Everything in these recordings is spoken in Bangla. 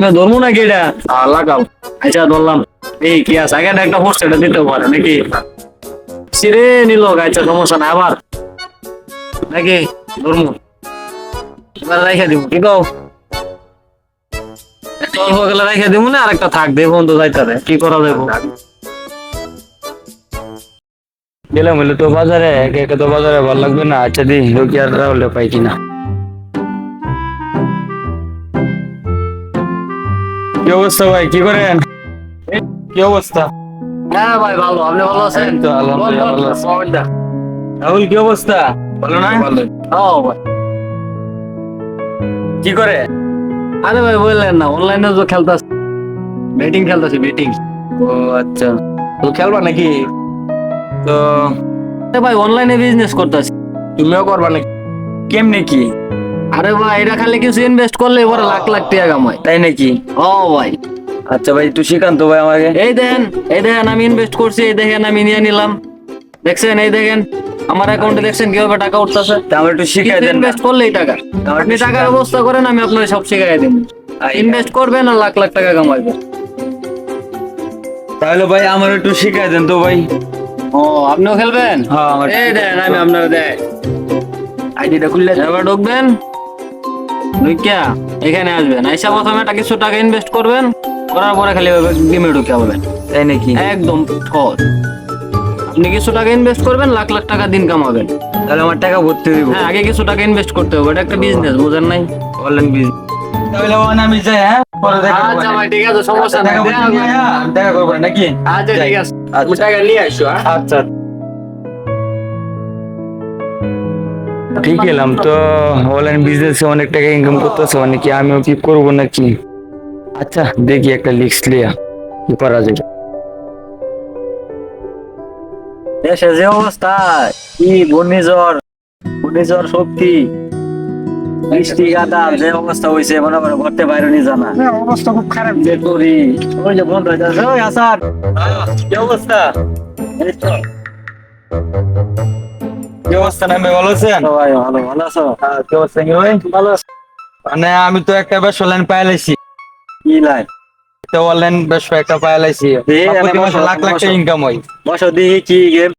আমি ধরবো নাকি এটা? লাগাও। আচ্ছা ধরলাম। এই, কি আছে? আগে একটা এটা দিতে পারে নাকি? সিরে নিল আচ্ছা সমস্যা নাই, আবার। নাকি? ধরবো। এবার দিব, কি কও? অল্প গেলে দিব না থাক দেব বন্ধু যাইতারে কি করা যাব গেলাম হলে তো বাজারে, একে একে তো বাজারে ভালো লাগবে না আচ্ছা দি লোকি আর রাহুলে পাই কিনা? কি অবস্থা ভাই? কি করেন? কি অবস্থা? হ্যাঁ ভাই ভালো। আপনি ভালো আছেন? তো আলহামদুলিল্লাহ ভালো। রাহুল কি অবস্থা? ভালো না? ও ভাই। কি করে? আরে ভাই বললেন না। অনলাইনে তো খেলতাছে। ব্যাটিং খেলতাছে ব্যাটিং ও আচ্ছা। তো খেলবা নাকি? তো ভাই অনলাইনে বিজনেস করতেছি। তুমিও করবা নাকি? কেমনে কি? আরে ভাই এটা খালি কিছু ইনভেস্ট করলে এবারে লাখ লাখ টাকা কামাই তাই নাকি? ও ভাই। আচ্ছা ভাই তুই শিখান তো ভাই আমাকে। এই দেখেন এই দেখেন আমি ইনভেস্ট করছি এই দেখেন আমি নিয়ে নিলাম। দেখছেন এই দেখেন আমার অ্যাকাউন্টে দেখছেন কীভাবে টাকা উঠতেছে? আমার একটু শিখাই দেন। ইনভেস্ট করলেই টাকা। আপনি টাকার ব্যবস্থা করেন আমি আপনাকে সব শিখাই দিব। ইনভেস্ট করবেন আর লাখ লাখ টাকা কামাইবেন। তাহলে ভাই আমার একটু শিখাই দেন তো ভাই। ও আপনিও খেলবেন? হ্যাঁ এই দেন আমি আপনার দেয়। আইডিটা খুললে এবার ঢুকবেন। ঢুকিয়া এখানে আসবেন আইসা প্রথমে একটা কিছু টাকা ইনভেস্ট করবেন করার পরে খালি গেমে ঢুকে হবেন তাই নাকি? একদম সহজ। আপনি কিছু টাকা ইনভেস্ট করবেন লাখ লাখ টাকা দিন কামাবেন। তাহলে আমার টাকা ভর্তি দিব হ্যাঁ আগে কিছু টাকা ইনভেস্ট করতে হবে এটা একটা বিজনেস বুঝেন নাই? অনলাইন বিজনেস তাহলে ওখান আমি যাই হ্যাঁ? পরে দেখা আচ্ছা ভাই ঠিক আছে সমস্যা নাই। দেখা করব হ্যাঁ, নাকি? আচ্ছা ঠিক আছে। আচ্ছা। টাকা নিয়ে আসো হ্যাঁ? আচ্ছা। ঠিক এলাম তো। অনলাইন বিজনেসে অনেক টাকা ইনকাম করতেছে অনেকে আমিও কি করব নাকি? আচ্ছা। দেখি একটা লিস্ট লিয়া কি করা যায়। দেশে যে অবস্থা কি ঘূর্ণিঝড় ঘূর্ণিঝড় শক্তি বৃষ্টি কাদা যে অবস্থা হয়েছে মনে করো ঘরতে বাইরে নিয়ে জানা অবস্থা খুব খারাপ। যে করি ওই যে বন্ধ হয়ে যাচ্ছে ওই আসার। কি অবস্থা? এই তো। কি অবস্থা ভালো আছেন? সবাই ভালো ভালো আছো? কি অবস্থা কি ভাই? ভালো আছো? মানে আমি তো একটা ব্যবসা অনলাইন পাইলাইছি কি লাইন? একটা অনলাইন ব্যবসা একটা পাইলাইছি প্রতি মাসে লাখ লাখ টাকা ইনকাম হয়। বসো কি গেম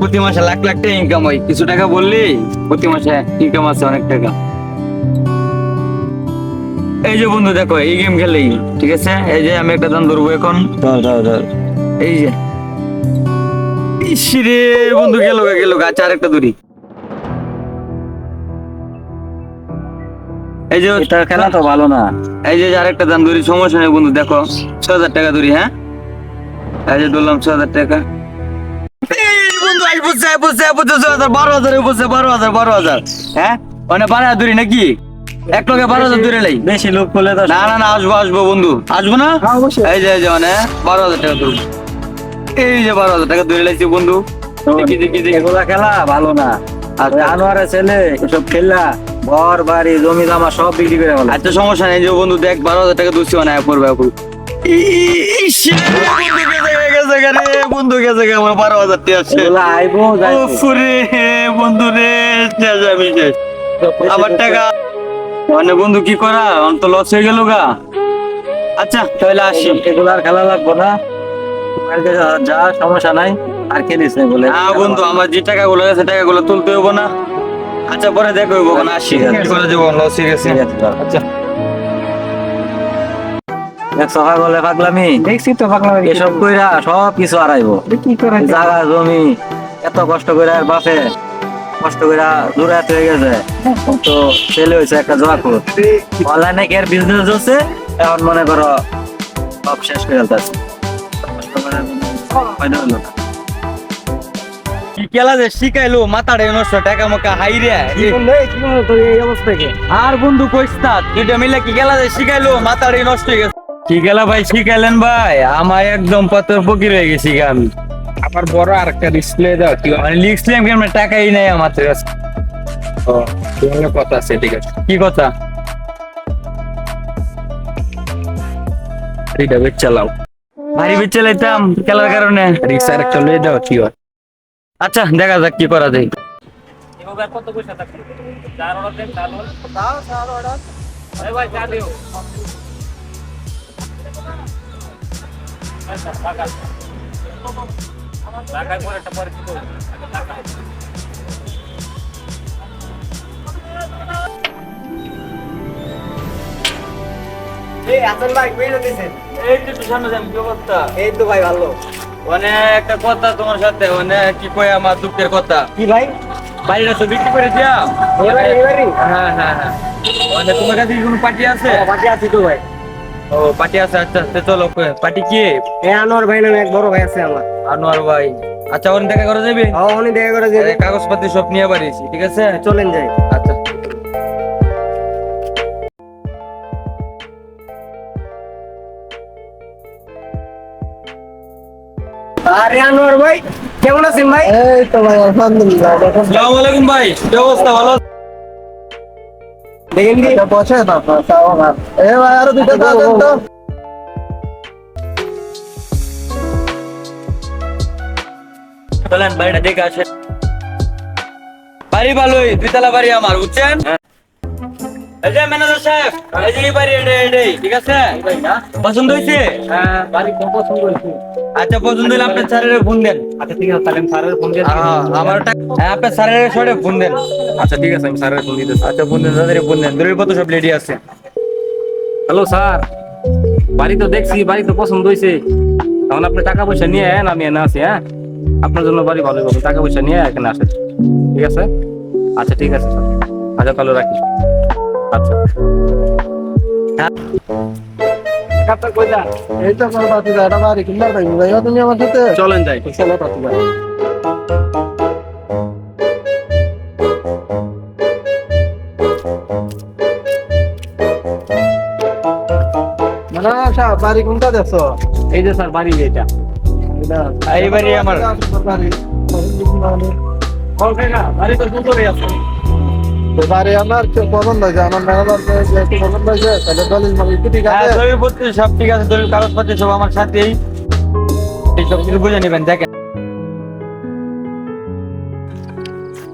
প্রতি মাসে লাখ লাখ টাকা ইনকাম হয়। কিছু টাকা বললি? প্রতি মাসে ইনকাম আছে অনেক টাকা। এই যে বন্ধু দেখো এই গেম খেলেই ঠিক আছে? এই যে আমি একটা দান ধরবো এখন। ধর ধর ধর। এই যে। ইস বন্ধু গেল গেল গা, আচ্ছা আরেকটা দূরি এই যে এটা খেলা তো ভালো না। এই যে আরেকটা দান দূরি সমস্যা নেই বন্ধু দেখো ছ হাজার টাকা দূরি হ্যাঁ? এই যে ধরলাম ছ হাজার টাকা। বন্ধু আই বুঝছে আই বুঝছে আই বুঝছে বারো হাজার বুঝছে বারো হাজার বারো হাজার হ্যাঁ? মানে বারো হাজার দূরি নাকি? এক লগে বারো হাজার দূরে লাই বেশি লোক করলে না না না আসব আসব বন্ধু আসব না? এই যে এই যে মানে বারো হাজার টাকা ধরবো এই যে বারো হাজার টাকা ধরে লাইছি বন্ধু। দেখি দেখি দেখি। এগুলা খেলা? ভালো না। আচ্ছা। ওই আনোয়ারের ছেলে এসব ঘর বাড়ি জমি জমা সব বিক্রি করে ফেলা। আচ্ছা সমস্যা নেই যে বন্ধু দেখ বারো হাজার টাকা মানে পড়বে বন্ধু গেছে আমার বারো হাজার টাকা আছে আইবো রে, বন্ধু রে আমি। আবার টাকা। মানে বন্ধু কি করা? আমার তো লস হয়ে গেল গা। আচ্ছা তাহলে আসি। এগুলা আর খেলা লাগবো না। যা- যা সমস্যা নাই আর বলে। না বন্ধু আমার যে টাকা গুলো আছে টাকা গুলো তুলতে হইব না। আচ্ছা পরে দেখো হইব না আসি। করে যাব আচ্ছা। এক বলে পাগলামি? দেখছি তো পাগলা এসব কইরা সব কিছু হারাইবো কি করে জায়গা জমি এত কষ্ট করে আর বাপে কষ্ট করে দূরাত হয়ে গেছে। তো ছেলে হয়েছে একটা জোয়া করো অনলাইনে কি আর বিজনেস হচ্ছে? এখন মনে করো সব শেষ করে ফেলতেছে। ফায়দা হলো না। কি যে শিখাইলো মাথাটা নষ্ট টাকা মাকা হাই রে কি করলে কি করলে তোর এই অবস্থা আর বন্ধু কইস না দুইটা মিলে কি খেলা যে শিখাইলো মাথাটা নষ্ট হয়ে গেছে। কি খেলা ভাই শিখাইলেন ভাই? আমার একদম পাথর ফকির হয়ে গেছি আমি আবার বড় আর একটা ডিসপ্লে দাও কি মানে লিখছিলাম কি টাকাই নাই আমার কাছে তোমার কথা আছে ঠিক আছে। কি কথা? এটা চালাও। ভারী বিচ্ছে লাইতাম খেলার কারণে রিক্সার একটা লয়ে দাও কি হয় আচ্ছা দেখা যাক কি করা যায় কত পয়সা থাকবে চার অর্ডার দেন দাও চার অর্ডার আরে ভাই চা দিও ঢাকায় পরে একটা পরিচিত এই হাসান ভাই কই দিছেন এই যে সামনে যাম কি অবস্থা? এই তো ভাই ভালো। অনেক একটা কথা তোমার সাথে অনেক কি কই আমার দুঃখের কথা? কি ভাই? বাড়িটা তো বিক্রি করে দিয়া এবারে এবারে হ্যাঁ হ্যাঁ হ্যাঁ। তোমার কাছে কোনো পার্টি আছে? বাকি আছি তো ভাই। ও পার্টি আছে আচ্ছা আচ্ছা চলো পার্টি কি? এ আনোয়ার ভাই নামে এক বড় ভাই আছে আমার। আনোয়ার ভাই। আচ্ছা ওখানে দেখা করা যাবে? দেখা করে যে আরে, কাগজপত্র সব নিয়ে বাড়িয়েছি ঠিক আছে? চলেন যাই। আরে আনোয়ার ভাই কেমন আছেন ভাই? এই তো ভাই আলহামদুলিল্লাহ আসসালামু আলাইকুম ভাই কি অবস্থা ভালো দেখেন কি? পৌঁছে এ ভাই আরও দুটো দাও দেন তো। চলেন বাড়িটা দেখে আসেন। বাড়ি ভালোই দুইতলা বাড়ি আমার বুঝছেন? এই যে ম্যানেজার সাহেব এই যে বাড়ি এটাই ঠিক আছে? পছন্দ হয়েছে? হ্যাঁ বাড়ি কম পছন্দ হয়েছে। আচ্ছা পছন্দ হলে আপনার স্যারের ফোন দেন। আচ্ছা ঠিক আছে তাহলে আমি স্যারের ফোন দিয়ে আমার হ্যাঁ, আপনার স্যারের ফোন দেন। আচ্ছা ঠিক আছে আমি স্যারের ফোন দিতেছি আচ্ছা ফোন দেন ফোন দেন। দূরের পথ সব রেডি আছে। Hello sir. বাড়ি তো দেখছি বাড়ি তো পছন্দ হয়েছে। তখন আপনি টাকা পয়সা নিয়ে আয়েন আমি এনে আছি হ্যাঁ? আপনার জন্য বাড়ি ভালো হবে। টাকা পয়সা নিয়ে এখানে আসেন। ঠিক আছে? আচ্ছা ঠিক আছে স্যার। আচ্ছা তাহলে রাখি। চলেন যাই। চলো। মানে বাড়ি কোনটা দেখছ? এই যে স্যার বাড়ি এটা এই বাড়ি আমার। বাড়ি। বাড়ি তো দুপুরে আছে? বাড়ি আমার কেউ পছন্দ হয়েছে আমার ম্যানেজার যেহেতু পছন্দ হয়েছে তাহলে দলিল মালিক ঠিক হ্যাঁ আছে? দলিল পত্র সব ঠিক আছে দলিল কাগজপত্র সব আমার সাথেই। এই সব কিছু বুঝে নেবেন দেখেন।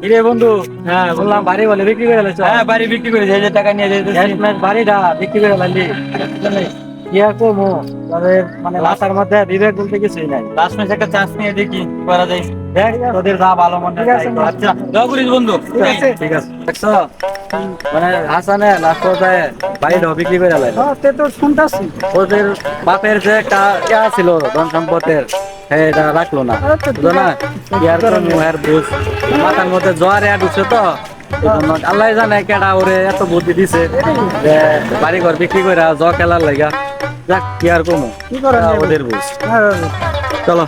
কিরে বন্ধু? হ্যাঁ বললাম বাড়ি বলে বিক্রি করে হ্যাঁ বাড়ি বিক্রি করে যে টাকা নিয়ে শেষমেশ বাড়িটা বিক্রি করে ফেললি। ইয়া কমো তবে মানে মাথার মধ্যে বিবেক বলতে কিছুই নাই। লাস্ট ম্যাচ একটা চান্স নিয়ে দেখি কি করা যায়। দেখ তোদের যা ভালো মনে হয় আচ্ছা দোয়া করিস বন্ধু। ঠিক আছে ঠিক আছে। দেখছ? মানে হাসানে লাস্ট পর্যায়ে বাড়িটা বিক্রি করে হ্যাঁ তে তো শুনতাছি। ওদের বাপের যে একটা ইয়া ছিল ধন সম্পদের হ্যাঁ এটা রাখল না। বুঝলো না? ইয়ার মুহের বুঝ। মাথার মধ্যে জ্বর এয়া ঢুকছে তো? আল্লাহ জানে কেডা ওরে এত বুদ্ধি দিছে। যে বাড়ি ঘর বিক্রি করে জ খেলার লাগা। যাক কি আর কমু কি ওদের বুঝ। চলো।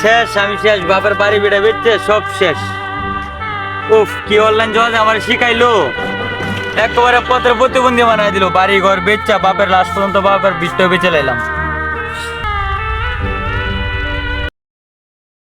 শেষ আমি শেষ বাপের বাড়ি বেড়ে বেচছে সব শেষ। উফ কি অনলাইন জজ আমার শিখাইলো। একেবারে পত্র প্রতিবন্ধী বানাই দিল বাড়ি ঘর বেচা বাপের লাস্ট পর্যন্ত বাপের বিষ্ট বেচে লাইলাম।